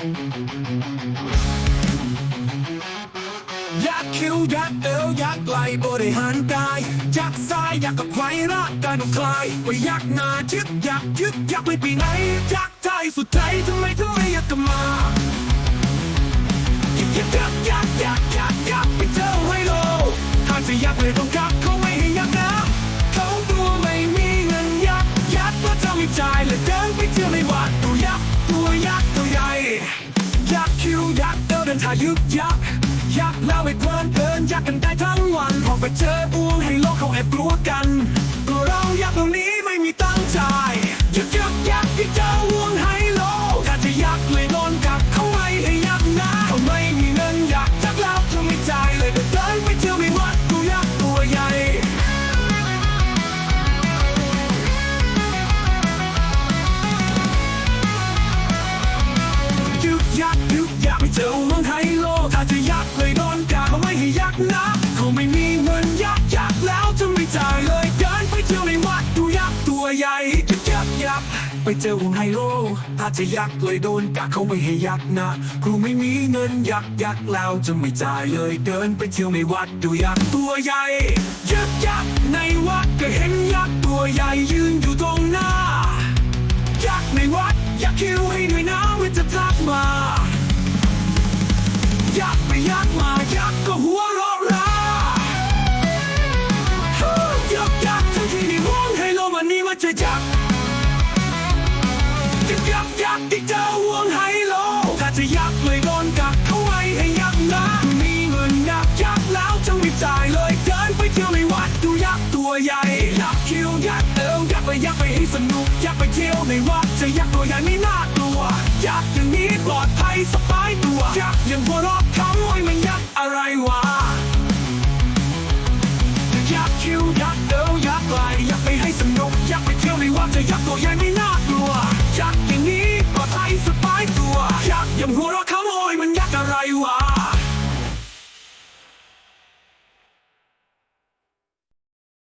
อยักคิ้วยักเอวยักไหลบริหารกายยักซ้ายอยักกับไขว้ร่างกายต้องคลายว่ายักหน้ายึกยักยึกยักไม่ไปไหนอยักใจสุดใจทำไมถึงไม่อยากกลับมาอยักอยักอยักอยักอยักยักยักไปเจอไฮโลถ้าจะอยักเลยต้องกักเขาไม่ให้ยักนะเขาตัวไม่มีเงินอยักอยักว่าจะไม่จ่าย ทายึกยักยักแล้วไปเพลินเพลินยักกันได้ทั้งวันพอไปเจออ้วงให้โลกเขาแอบกลัวกัน ยักยักไปเจอวงไฮโลถ้าจะยักเลยโดนกักเขาไม่ให้ยักนะครูไม่มีเงินยักยักแล้วจะไม่จ่ายเลยเดินไปเที่ยวในวัดดูยักษ์ตัวใหญ่ยึกยักในวัดก็เห็นยักษ์ตัวใหญ่ยืนอยู่ตรงหน้า ยักษ์ในวัดยากคิวให้หน่อยนะมันจะทักมายักษ์ไปยักษ์มายักษ์ก็หัวเราะราเฮ้ยยักษ์ยักษ์ทั้งที่ในห้องให้โลมันนี่มันจะยักษ์ักษ์ยักษ์ที่เจอห่วงไฮโลถ้าจะยักเลยโดนกักเขาไว้ให้ยักนะมีเงินนักยักแล้วจงรีบจ่ายเลยเดินไปเที่ยวในวัดดูยักษ์ตัวใหญ่ยักคิ้วยักเอวยักไปยักไปให้สนุกยักไปเที่ยวในวัดจะยักตัวใหญ่ไม่น่ากลัวยักอย่างนี้ปลอดภัยสบายตัวยักษ์ยังหัวรอกคา